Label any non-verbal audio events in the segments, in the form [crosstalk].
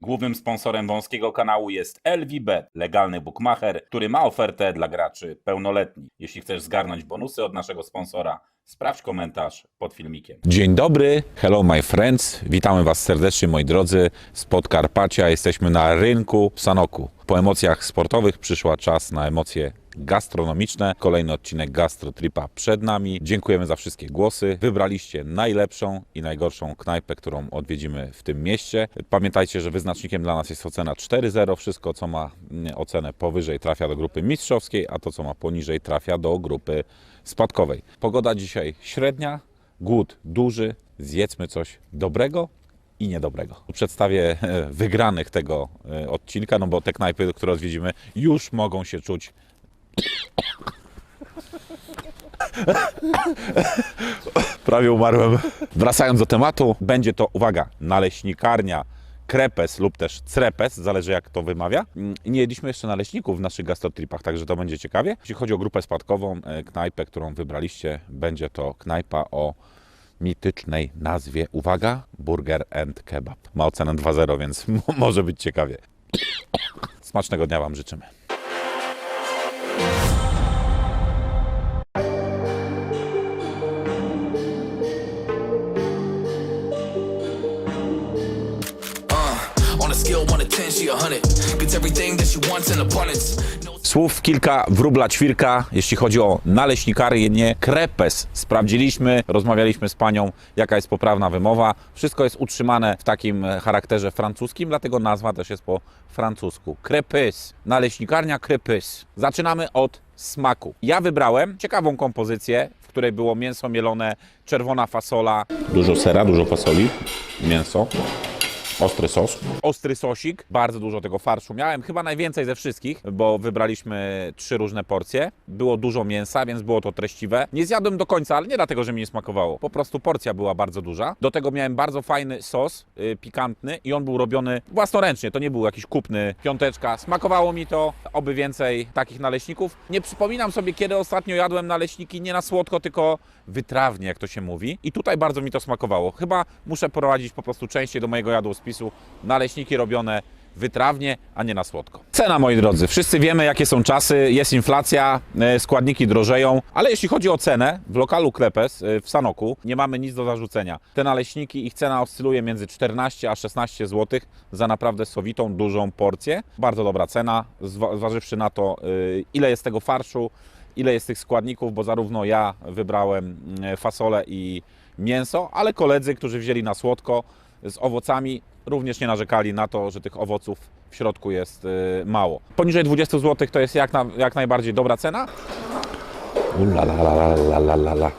Głównym sponsorem wąskiego kanału jest LVBet, legalny bookmacher, który ma ofertę dla graczy pełnoletnich. Jeśli chcesz zgarnąć bonusy od naszego sponsora, sprawdź komentarz pod filmikiem. Dzień dobry, hello my friends. Witamy Was serdecznie moi drodzy z Podkarpacia. Jesteśmy na rynku w Sanoku. Po emocjach sportowych przyszła czas na emocje gastronomiczne. Kolejny odcinek Gastrotripa przed nami. Dziękujemy za wszystkie głosy. Wybraliście najlepszą i najgorszą knajpę, którą odwiedzimy w tym mieście. Pamiętajcie, że wyznacznikiem dla nas jest ocena 4.0. Wszystko, co ma mm, ocenę powyżej, trafia do grupy mistrzowskiej, a to, co ma poniżej, trafia do grupy spadkowej. Pogoda dzisiaj średnia, głód duży. Zjedzmy coś dobrego i niedobrego. Przedstawię e, wygranych tego e, odcinka, no bo te knajpy, które odwiedzimy, już mogą się czuć Prawie umarłem. Wracając do tematu, będzie to, uwaga, naleśnikarnia Krepes lub też Crepes, zależy jak to wymawia. Mm, Nie jedliśmy jeszcze naleśników w naszych gastrotripach, także to będzie ciekawie. Jeśli chodzi o grupę spadkową, e, knajpę, którą wybraliście, będzie to knajpa o mitycznej nazwie, uwaga, Burger and Kebab. Ma ocenę 2.0, więc [laughs] może być ciekawie. Smacznego dnia Wam życzymy. Słów kilka wróbla ćwirka, jeśli chodzi o naleśnikarię krepes. Sprawdziliśmy, rozmawialiśmy z panią, jaka jest poprawna wymowa. Wszystko jest utrzymane w takim e, charakterze francuskim, dlatego nazwa też jest po francusku. Krepes, naleśnikarnia krepes. Zaczynamy od smaku. Ja wybrałem ciekawą kompozycję, w której było mięso mielone, czerwona fasola. Dużo sera, dużo fasoli, mięso. Ostry sos. Ostry sosik, bardzo dużo tego farszu miałem, chyba najwięcej ze wszystkich, bo wybraliśmy trzy różne porcje. Było dużo mięsa, więc było to treściwe. Nie zjadłem do końca, ale nie dlatego, że mi nie smakowało. Po prostu porcja była bardzo duża. Do tego miałem bardzo fajny sos, yy, pikantny i on był robiony własnoręcznie, to nie był jakiś kupny piąteczka. Smakowało mi to, oby więcej takich naleśników. Nie przypominam sobie, kiedy ostatnio jadłem naleśniki nie na słodko, tylko wytrawnie, jak to się mówi. I tutaj bardzo mi to smakowało. Chyba muszę prowadzić po prostu częściej do mojego jadłospisu naleśniki robione wytrawnie, a nie na słodko. Cena, moi drodzy. Wszyscy wiemy, jakie są czasy. Jest inflacja, e, składniki drożeją, ale jeśli chodzi o cenę, w lokalu Klepes e, w Sanoku nie mamy nic do zarzucenia. Te naleśniki, ich cena oscyluje między 14 a 16 zł za naprawdę sowitą, dużą porcję. Bardzo dobra cena, zwa- zważywszy na to, e, ile jest tego farszu, ile jest tych składników, bo zarówno ja wybrałem fasolę i mięso, ale koledzy, którzy wzięli na słodko z owocami, również nie narzekali na to, że tych owoców w środku jest y, mało. Poniżej 20 zł to jest jak, na, jak najbardziej dobra cena. Ulalalalala.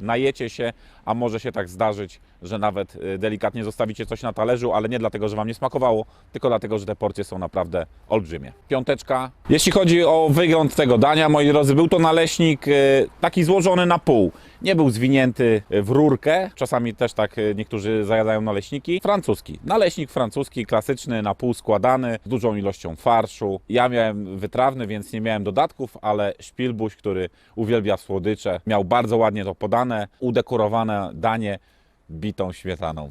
Najecie się, a może się tak zdarzyć, że nawet y, delikatnie zostawicie coś na talerzu, ale nie dlatego, że Wam nie smakowało, tylko dlatego, że te porcje są naprawdę olbrzymie. Piąteczka. Jeśli chodzi o wygląd tego dania, moi drodzy, był to naleśnik y, taki złożony na pół. Nie był zwinięty w rurkę, czasami też tak y, niektórzy zajadają naleśniki. Francuski. Naleśnik francuski, klasyczny, na pół składany, z dużą ilością farszu. Ja miałem wytrawny, więc nie miałem dodatków, ale Szpilbuś, który uwielbia słodycze, miał bardzo ładnie to podane, udekorowane danie bitą śmietaną.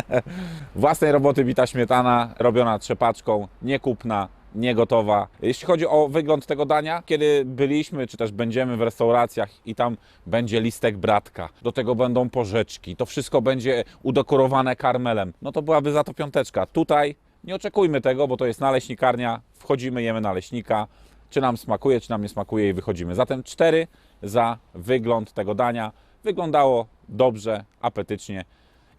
[laughs] Własnej roboty bita śmietana, robiona trzepaczką, niekupna, niegotowa. Jeśli chodzi o wygląd tego dania, kiedy byliśmy, czy też będziemy w restauracjach i tam będzie listek bratka, do tego będą porzeczki, to wszystko będzie udekorowane karmelem, no to byłaby za to piąteczka. Tutaj nie oczekujmy tego, bo to jest naleśnikarnia, wchodzimy, jemy naleśnika, czy nam smakuje, czy nam nie smakuje i wychodzimy. Zatem cztery za wygląd tego dania. Wyglądało dobrze, apetycznie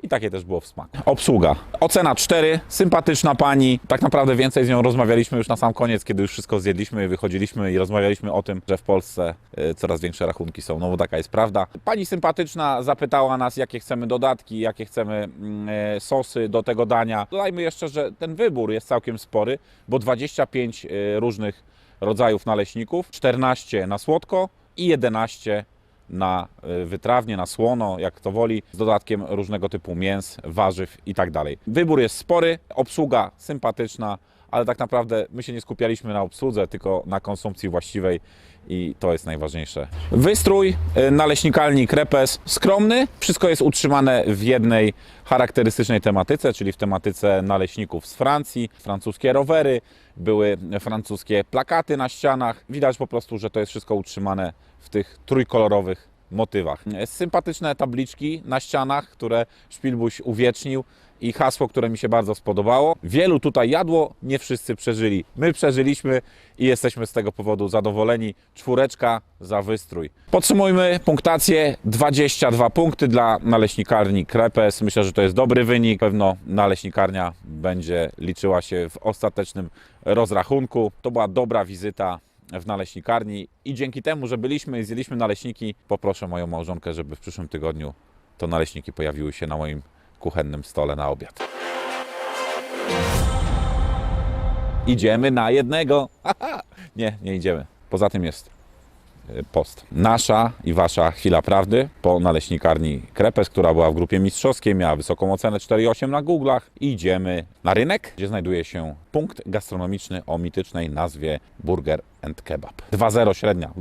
i takie też było w smaku. Obsługa. Ocena 4. Sympatyczna pani. Tak naprawdę więcej z nią rozmawialiśmy już na sam koniec, kiedy już wszystko zjedliśmy, wychodziliśmy i rozmawialiśmy o tym, że w Polsce e, coraz większe rachunki są. No bo taka jest prawda. Pani sympatyczna zapytała nas, jakie chcemy dodatki, jakie chcemy mm, e, sosy do tego dania. Dodajmy jeszcze, że ten wybór jest całkiem spory, bo 25 e, różnych rodzajów naleśników, 14 na słodko i 11 na y, wytrawnie, na słono, jak to woli, z dodatkiem różnego typu mięs, warzyw i tak dalej. Wybór jest spory, obsługa sympatyczna, ale tak naprawdę my się nie skupialiśmy na obsłudze, tylko na konsumpcji właściwej i to jest najważniejsze. Wystrój y, naleśnikalni Krepes skromny, wszystko jest utrzymane w jednej charakterystycznej tematyce, czyli w tematyce naleśników z Francji, francuskie rowery, były francuskie plakaty na ścianach. Widać po prostu, że to jest wszystko utrzymane w tych trójkolorowych motywach. Sympatyczne tabliczki na ścianach, które Szpilbuś uwiecznił i hasło, które mi się bardzo spodobało. Wielu tutaj jadło, nie wszyscy przeżyli. My przeżyliśmy i jesteśmy z tego powodu zadowoleni. Czwóreczka za wystrój. Podsumujmy punktację. 22 punkty dla naleśnikarni Krepes. Myślę, że to jest dobry wynik. Pewno naleśnikarnia będzie liczyła się w ostatecznym rozrachunku. To była dobra wizyta w naleśnikarni i dzięki temu, że byliśmy i zjedliśmy naleśniki, poproszę moją małżonkę, żeby w przyszłym tygodniu to naleśniki pojawiły się na moim kuchennym stole na obiad. Idziemy na jednego. [laughs] nie, nie idziemy. Poza tym jest y, post. Nasza i wasza chwila prawdy po naleśnikarni Krepes, która była w grupie mistrzowskiej, miała wysoką ocenę 4,8 na Google'ach. Idziemy na rynek, gdzie znajduje się punkt gastronomiczny o mitycznej nazwie Burger and Kebab. 2,0 średnia.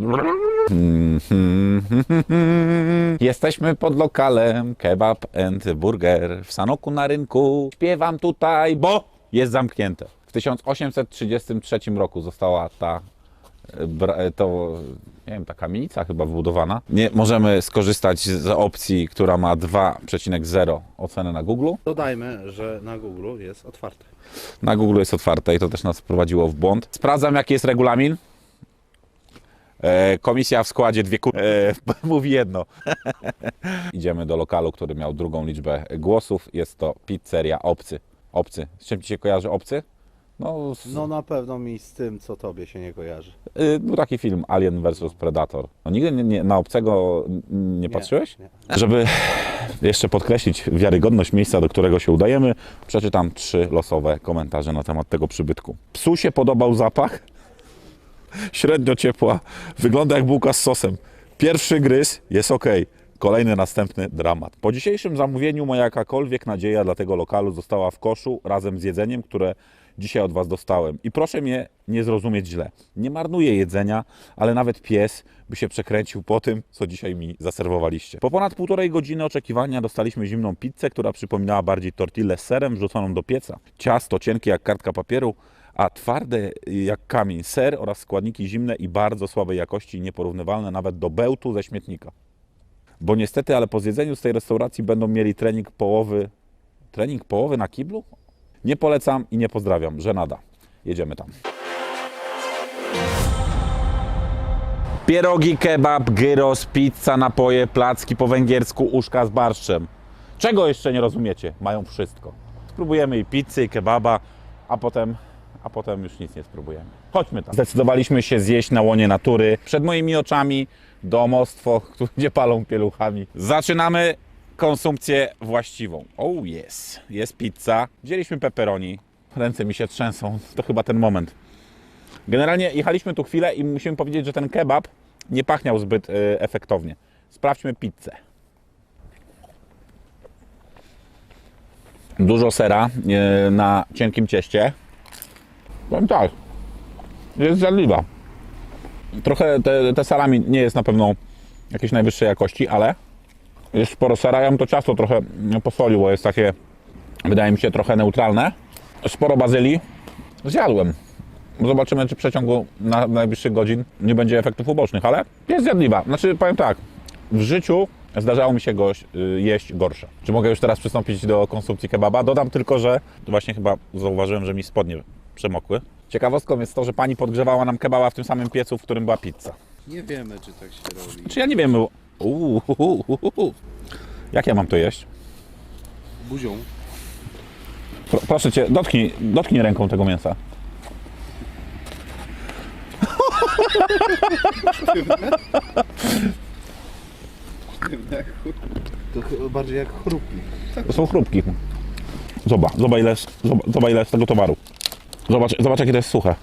[laughs] Jesteśmy pod lokalem Kebab and Burger w Sanoku na rynku. Śpiewam tutaj, bo jest zamknięte. W 1833 roku została ta to nie wiem, ta kamienica chyba wybudowana. Nie możemy skorzystać z opcji, która ma 2,0 ocenę na Google. Dodajmy, że na Google jest otwarte. Na Google jest otwarte i to też nas wprowadziło w błąd. Sprawdzam, jaki jest regulamin. E, komisja w składzie dwie kur... E, [laughs] mówi jedno. [laughs] Idziemy do lokalu, który miał drugą liczbę głosów. Jest to pizzeria Obcy. Obcy. Z czym Ci się kojarzy Obcy? No, z, No na pewno mi z tym, co tobie się nie kojarzy. y, był taki film Alien vs Predator. No, nigdy nie, nie, na Obcego nie patrzyłeś? Nie. Żeby jeszcze podkreślić wiarygodność miejsca, do którego się udajemy, przeczytam trzy losowe komentarze na temat tego przybytku. Psu się podobał zapach, średnio ciepła, wygląda jak bułka z sosem. Pierwszy gryz jest ok, kolejny następny dramat. Po dzisiejszym zamówieniu moja jakakolwiek nadzieja dla tego lokalu została w koszu razem z jedzeniem, które dzisiaj od Was dostałem. I proszę mnie nie zrozumieć źle. Nie marnuję jedzenia, ale nawet pies by się przekręcił po tym, co dzisiaj mi zaserwowaliście. Po ponad półtorej godziny oczekiwania dostaliśmy zimną pizzę, która przypominała bardziej tortillę z serem wrzuconą do pieca. Ciasto cienkie jak kartka papieru, a twarde jak kamień ser oraz składniki zimne i bardzo słabej jakości, nieporównywalne nawet do bełtu ze śmietnika. Bo niestety, ale po zjedzeniu z tej restauracji będą mieli trening połowy. Trening połowy na kiblu? Nie polecam i nie pozdrawiam, że nada. Jedziemy tam. Pierogi, kebab, gyros, pizza, napoje, placki po węgiersku, uszka z barszczem. Czego jeszcze nie rozumiecie? Mają wszystko. Spróbujemy i pizzy, i kebaba, a potem, a potem już nic nie spróbujemy. Chodźmy tam. Zdecydowaliśmy się zjeść na łonie natury. Przed moimi oczami domostwo, [laughs] gdzie palą pieluchami. Zaczynamy konsumpcję właściwą. Oh yes, jest pizza. Wzięliśmy pepperoni. Ręce mi się trzęsą. To chyba ten moment. Generalnie jechaliśmy tu chwilę i musimy powiedzieć, że ten kebab nie pachniał zbyt y, efektownie. Sprawdźmy pizzę. Dużo sera y, na cienkim cieście. Powiem tak, jest zjadliwa. Trochę te, te salami nie jest na pewno jakiejś najwyższej jakości, ale jest sporo sera. Ja bym to ciasto trochę posolił, bo jest takie, wydaje mi się, trochę neutralne. Sporo bazylii. Zjadłem. Zobaczymy, czy w przeciągu na najbliższych godzin nie będzie efektów ubocznych, ale jest zjadliwa. Znaczy, powiem tak, w życiu zdarzało mi się go y, jeść gorsze. Czy mogę już teraz przystąpić do konsumpcji kebaba? Dodam tylko, że właśnie chyba zauważyłem, że mi spodnie przemokły. Ciekawostką jest to, że pani podgrzewała nam kebaba w tym samym piecu, w którym była pizza. Nie wiemy, czy tak się robi. Czy ja nie wiem, bo... Uuu. Jak ja mam to jeść? Buzią. Pro, proszę cię, dotknij, dotknij ręką tego mięsa. To chyba bardziej jak chrupki. To są chrupki. Zobacz, zobacz ile, jest- zobacz, zobacz ile jest tego towaru. Zobacz, zobacz jakie to jest suche.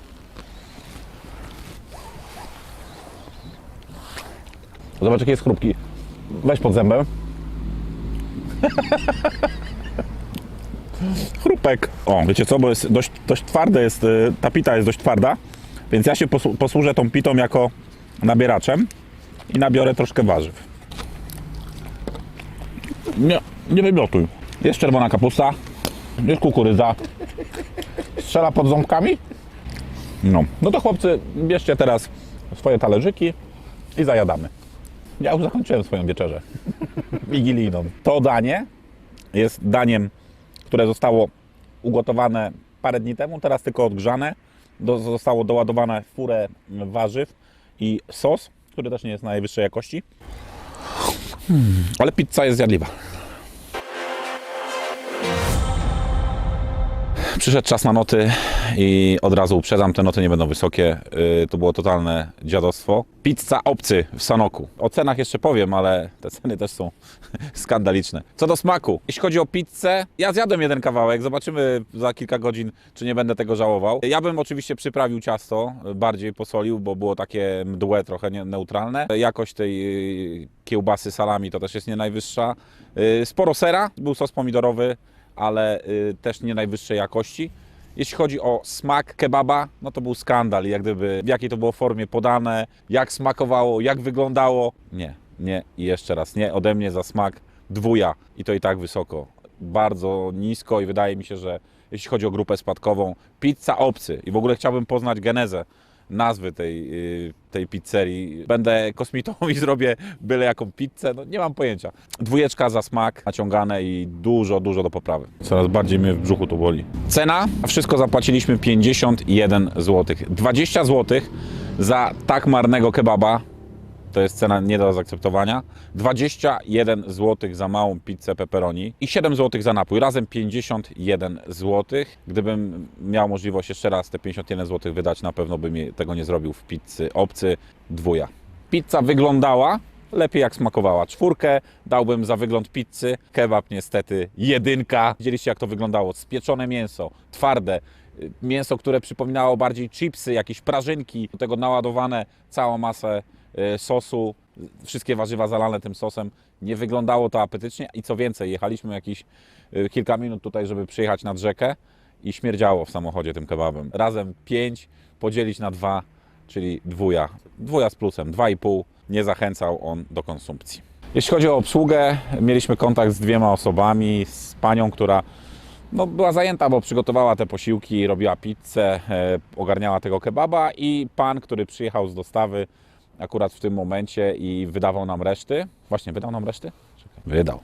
Zobacz jakie jest chrupki. Weź pod zębem. [laughs] Chrupek. O, wiecie co, bo jest dość, dość twarde jest, y, ta pita jest dość twarda, więc ja się posłu- posłużę tą pitą jako nabieraczem i nabiorę troszkę warzyw. Nie, nie wymiotuj. Jest czerwona kapusta, jest kukurydza. Strzela pod ząbkami? No, no to chłopcy, bierzcie teraz swoje talerzyki i zajadamy. Ja już zakończyłem swoją wieczerzę [laughs] wigilijną. To danie jest daniem, które zostało ugotowane parę dni temu, teraz tylko odgrzane. Do, zostało doładowane w furę warzyw i sos, który też nie jest najwyższej jakości. Ale pizza jest zjadliwa. Przyszedł czas na noty i od razu uprzedzam, te noty nie będą wysokie. Yy, To było totalne dziadostwo. Pizza obcy w Sanoku. O cenach jeszcze powiem, ale te ceny też są [laughs] skandaliczne. Co do smaku, jeśli chodzi o pizzę, ja zjadłem jeden kawałek, zobaczymy za kilka godzin, czy nie będę tego żałował. Ja bym oczywiście przyprawił ciasto, bardziej posolił, bo było takie mdłe, trochę neutralne. Jakość tej yy, kiełbasy salami to też jest nie najwyższa. Sporo sera, był sos pomidorowy, ale y, też nie najwyższej jakości. Jeśli chodzi o smak kebaba, no to był skandal, jak gdyby w jakiej to było formie podane, jak smakowało, jak wyglądało. Nie, nie i jeszcze raz nie. Ode mnie za smak dwuja i to i tak wysoko. Bardzo nisko i wydaje mi się, że jeśli chodzi o grupę spadkową, pizza obcy i w ogóle chciałbym poznać genezę nazwy tej, y, tej pizzerii. Będę kosmitą i zrobię byle jaką pizzę, no nie mam pojęcia. Dwójeczka za smak, naciągane i dużo, dużo do poprawy. Coraz bardziej mnie w brzuchu to boli. Cena, wszystko zapłaciliśmy 51 zł. 20 zł za tak marnego kebaba, to jest cena nie do zaakceptowania. 21 zł za małą pizzę pepperoni i 7 zł za napój. Razem 51 zł. Gdybym miał możliwość jeszcze raz te 51 zł wydać, na pewno bym tego nie zrobił w pizzy obcy dwuja. Pizza wyglądała lepiej jak smakowała. Czwórkę dałbym za wygląd pizzy. Kebab niestety jedynka. Widzieliście jak to wyglądało. Spieczone mięso, twarde. y, Mięso, które przypominało bardziej chipsy, jakieś prażynki. Do tego naładowane całą masę sosu. Wszystkie warzywa zalane tym sosem. Nie wyglądało to apetycznie i co więcej, jechaliśmy jakieś y, kilka minut tutaj, żeby przyjechać nad rzekę i śmierdziało w samochodzie tym kebabem. Razem pięć podzielić na dwa, czyli dwuja. Dwuja z plusem, dwa i pół. Nie zachęcał on do konsumpcji. Jeśli chodzi o obsługę, mieliśmy kontakt z dwiema osobami, z panią, która no, była zajęta, bo przygotowała te posiłki, robiła pizzę, e, ogarniała tego kebaba i pan, który przyjechał z dostawy akurat w tym momencie i wydawał nam reszty. Właśnie, wydał nam reszty? Wydał.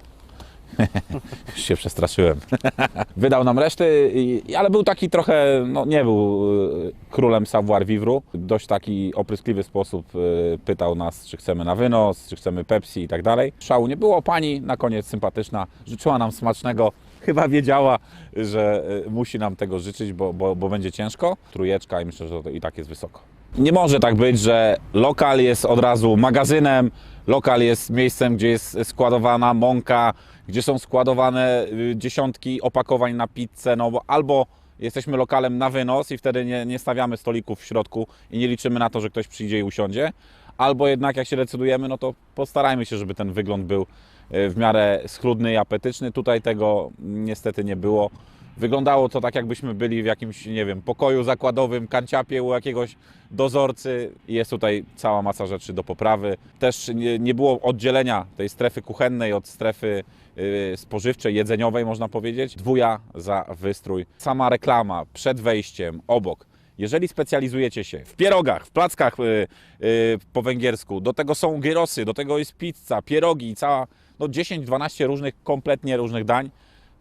[laughs] Już się przestraszyłem. [laughs] Wydał nam reszty, i- ale był taki trochę, no nie był y, królem savoir vivre. Dość taki opryskliwy sposób y, pytał nas, czy chcemy na wynos, czy chcemy Pepsi i tak dalej. Szału nie było. Pani na koniec sympatyczna, życzyła nam smacznego. Chyba wiedziała, że y, musi nam tego życzyć, bo, bo, bo będzie ciężko. Trójeczka i myślę, że to i tak jest wysoko. Nie może tak być, że lokal jest od razu magazynem, lokal jest miejscem, gdzie jest składowana mąka, gdzie są składowane y, dziesiątki opakowań na pizzę, no bo albo jesteśmy lokalem na wynos i wtedy nie, nie stawiamy stolików w środku i nie liczymy na to, że ktoś przyjdzie i usiądzie, albo jednak jak się decydujemy, no to postarajmy się, żeby ten wygląd był y, w miarę schludny i apetyczny. Tutaj tego niestety nie było. Wyglądało to tak, jakbyśmy byli w jakimś, nie wiem, pokoju zakładowym, kanciapie u jakiegoś dozorcy. Jest tutaj cała masa rzeczy do poprawy. Też nie, nie było oddzielenia tej strefy kuchennej od strefy y, spożywczej, jedzeniowej, można powiedzieć. Dwuja za wystrój. Sama reklama przed wejściem, obok. Jeżeli specjalizujecie się w pierogach, w plackach y, y, po węgiersku, do tego są gyrosy, do tego jest pizza, pierogi i cała, no 10-12 różnych, kompletnie różnych dań,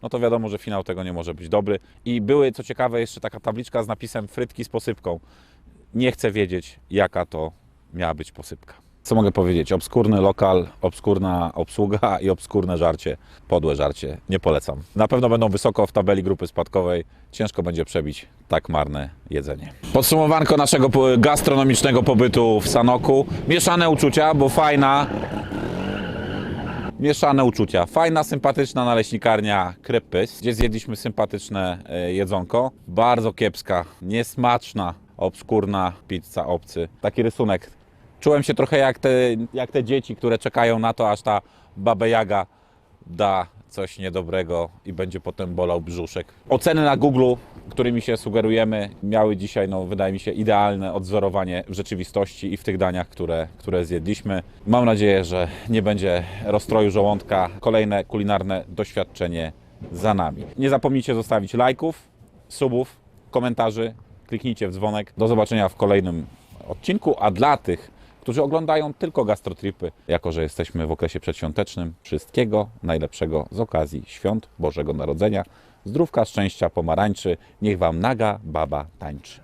no to wiadomo, że finał tego nie może być dobry. I były, co ciekawe, jeszcze taka tabliczka z napisem frytki z posypką. Nie chcę wiedzieć, jaka to miała być posypka. Co mogę powiedzieć? Obskurny lokal, obskurna obsługa [laughs] i obskurne żarcie, podłe żarcie. Nie polecam. Na pewno będą wysoko w tabeli grupy spadkowej. Ciężko będzie przebić tak marne jedzenie. Podsumowanko naszego gastronomicznego pobytu w Sanoku. Mieszane uczucia, bo fajna, mieszane uczucia. Fajna, sympatyczna naleśnikarnia Krepys, gdzie zjedliśmy sympatyczne e, jedzonko. Bardzo kiepska, niesmaczna, obskurna pizza obcy. Taki rysunek. Czułem się trochę jak te, jak te dzieci, które czekają na to, aż ta Baba Jaga da coś niedobrego i będzie potem bolał brzuszek. Oceny na Google, którymi się sugerujemy, miały dzisiaj, no, wydaje mi się, idealne odzorowanie w rzeczywistości i w tych daniach, które, które zjedliśmy. Mam nadzieję, że nie będzie rozstroju żołądka. Kolejne kulinarne doświadczenie za nami. Nie zapomnijcie zostawić lajków, subów, komentarzy, kliknijcie w dzwonek. Do zobaczenia w kolejnym odcinku, a dla tych, którzy oglądają tylko gastrotripy, jako że jesteśmy w okresie przedświątecznym, wszystkiego najlepszego z okazji świąt Bożego Narodzenia. Zdrówka, szczęścia, pomarańczy, niech Wam naga baba tańczy.